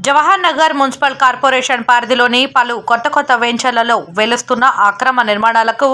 Jawahar Nagar municipal corporation పరిధిలోని పలు కొత్త కొత్త వెంచర్లలో వెలుస్తున్న అక్రమ నిర్మాణాలకు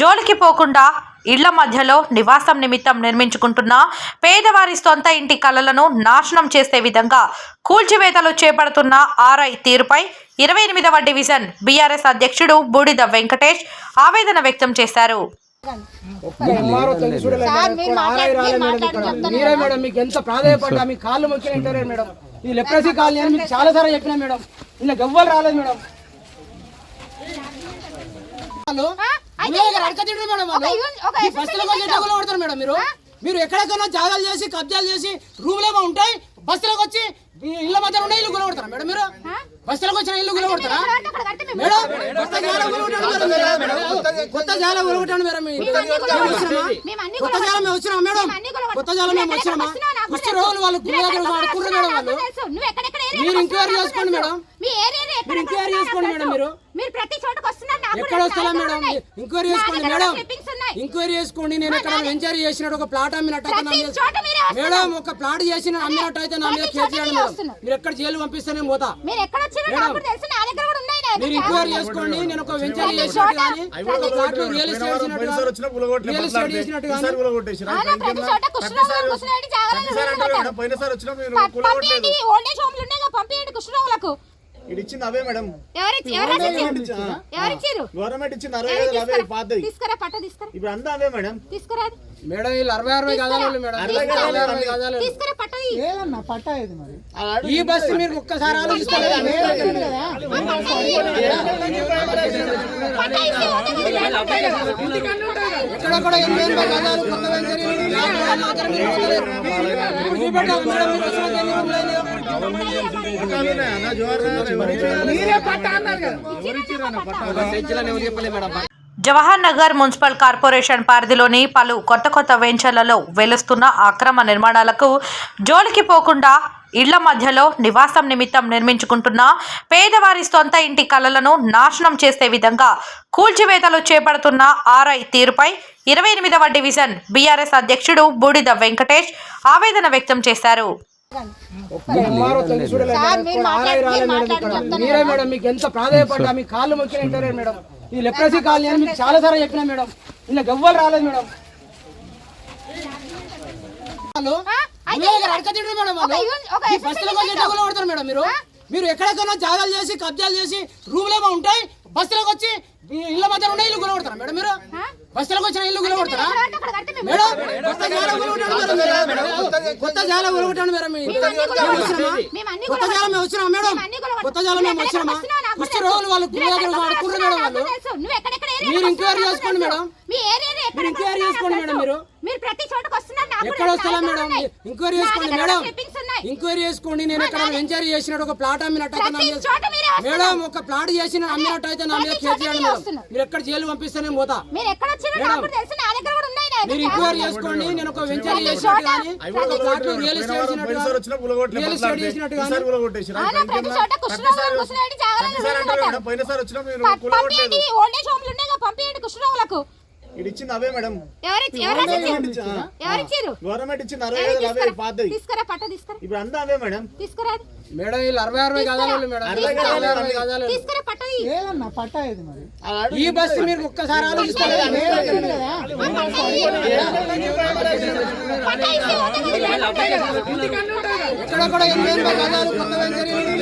జోలికి పోకుండా ఇళ్ళ మధ్యలో నివాసం నిమిత్తం నిర్మించుకుంటున్న పేదవారి సొంత ఇంటి కలలను నాశనం చేసే విధంగా కూల్చివేతలు చేపడుతున్న ఆర్ఐ తీరుపై ఇరవై ఎనిమిదవ డివిజన్ బీఆర్ఎస్ అధ్యక్షుడు బూడిద వెంకటేష్ ఆవేదన వ్యక్తం చేశారు. మేడం. మీకు ఎంత ప్రాధాన్యపడ్డా? మీ కాళ్ళు మొక్కిన మేడం? ఈ లెప్రసీ కాలనీ అని మీకు చాలా సార్లు చెప్పినా మేడం. ఇలా గవ్వలు రాలేదు మేడం. మేడం వాళ్ళు. కొడతారు మేడం మీరు. మీరు ఎక్కడెక్కడో జాగాలు చేసి కబ్జాలు చేసి రూమ్లు ఏమో ఉంటాయి బస్సులకు వచ్చి ఇళ్ళ మధ్యలో ఉన్న ఇల్లు కొనగొడతారా మేడం మీరు. బస్సులకు వచ్చిన ఇల్లు మేడం కొత్త జాల కొనుగొట్టాను మేడం. కొత్త జాల మేడం. కొత్త జాలం మేము వచ్చినామా మేడం. కొత్త జాలం మేము వచ్చినామా వాళ్ళు దగ్గర మేడం వాళ్ళు. మీరు ఎంక్వైరీ చేసుకోండి. మేడం. మీరు ఎంక్వైరీ చేసుకోండి మేడం. మీరు. మీరు ప్రతి చోటకి వస్తున్నారు. నాకు ఎక్కడ చాలా మేడం. ఎంక్వైరీ చేసుకోండి మేడం. ఎంక్వైరీ చేసుకోండి. నేను ఎక్కడ వెంచరీ చేసినట్టు ఒక ప్లాట్ అమ్మినట్టు. మేడం ఒక ప్లాట్ చేసిన అమ్మినట్టు అయితే నా మీద కేసు చేయండి మీరే మేడం. వస్తున్నారు. మీరు ఎక్కడ జైలు పంపిస్తే నేను పోతా. మీరు ఎంక్వైరీ. చేసుకోండి. నేను ఒక వెంచరీ చేసినట్టు కానీ ఒక ప్లాట్ రియల్ ఎస్టేట్ చేసినట్టు రియల్ ఎస్టేట్ చేసినట్టు కానీ పోయినసారి వచ్చినా మీరు పంపించండి కులగొట్టలేదు ఓల్డ్ ఏజ్ హోమ్లు ఉన్నాయి కదా, పంపించండి కుష్ఠరోగులకు ఇది ఇచ్చింది అవే మేడం గవర్నమెంట్ ఇచ్చింది అరవై వేలు అవే పాతది తీసుకురా పట్ట తీసుకురా ఇప్పుడు అంతా అవే మేడం. మేడం వీళ్ళు అరవై అరవై గదాలు వాళ్ళు మేడం అరవై అరవై ఏదన్నా పట్టా ఇది మరి ఈ బస్సు మీరు ఒక్కసారి. ఎక్కడ కూడా ఎనభై ఎనభై గదాలు కొత్త venture Jawahar Nagar municipal corporation పరిధిలోని పలు కొత్త కొత్త వెంచర్లలో వెలుస్తున్న అక్రమ నిర్మాణాలకు జోలికి పోకుండా ఇళ్ళ మధ్యలో నివాసం నిమిత్తం నిర్మించుకుంటున్న పేదవారి సొంత ఇంటి కళలను నాశనం చేసే విధంగా కూల్చివేతలు చేపడుతున్న ఆర్ఐ తీరుపై ఇరవై ఎనిమిదవ డివిజన్ బీఆర్ఎస్ అధ్యక్షుడు బూడిద వెంకటేష్ ఆవేదన వ్యక్తం చేశారు. మీరు మేడం మీకు ఎంత ప్రాధాన్యపడ్డా మీ కాళ్ళు మొక్కిన ఇంటారు మేడం. ఈ లెప్రసీ కాలనీ అని మీకు చాలా సార్లు చెప్పినా మేడం. ఇలా గవ్వలు రాలేదు మేడం. మేడం మీరు? మీరు ఎక్కడెక్కడో జాగాలు చేసి కబ్జాలు చేసి రూమ్లు ఏమో ఉంటాయి బస్సులకు వచ్చి ఇళ్ళ మధ్యలో ఉన్న ఇల్లు కొనగొడతారా మేడం మీరు? బస్సులకు వచ్చిన ఇల్లు మేడం కొత్త జాల కొనుగొట్టాను మేడం. కొత్త జాల కొనుగొట్టాను మేడం. కొత్త జాల మేము మేడం. కొత్త జాల వచ్చినామా? తెలుసు. రోజులు వాళ్ళు గుడి నువ్వు దగ్గర ఎక్కడికి ఆడుకుంటారు మేడం వాళ్ళు. మీరు ఎంక్వైరీ చేసుకోండి. మేడం. మీ ఏరియాలో ఎక్కడ మీరు ఎంక్వైరీ చేసుకోండి మేడం. మీరు. మీరు ప్రతి చోటకి వస్తున్నారు. నాకు ఎక్కడ చాలా మేడం. ఎంక్వైరీ చేసుకోండి మేడం. ఎంక్వైరీ చేసుకోండి. నేను ఎక్కడ వెంచరీ చేసినట్టు ఒక ప్లాట్ అమ్మినట్టు. మేడం ఒక ప్లాట్ చేసిన అమ్మినట్టు అయితే నా మీద కేసు చేయండి మీరే మేడం. మీరు ఎక్కడ జైలు పంపిస్తే నేను పోతా. మీరు ఎంక్వైరీ ఉన్నాయి. చేసుకోండి. నేను ఒక వెంచరీ చేసినట్టు కానీ ఒక ప్లాట్ రియల్ ఎస్టేట్ చేసినట్టు రియల్ ఎస్టేట్ చేసినట్టు కానీ పంపించండి ఓల్డ్ ఏజ్ హోమ్లు ఉన్నాయి పంపించండి కుష్ఠరోగులకు. ఇది ఇచ్చింది అవే మేడం. గవర్నమెంట్ ఇచ్చింది అరవై అవే పాతది. ఇప్పుడు అంతా అవే మేడం. మేడం వీళ్ళు అరవై అరవై వాళ్ళు మేడం. అరవై పట్టా ఇది. మరి? ఈ బస్సు మీరు ఒక్కసారి ఆలోచిస్తారు. ఎక్కడ కూడా కొత్త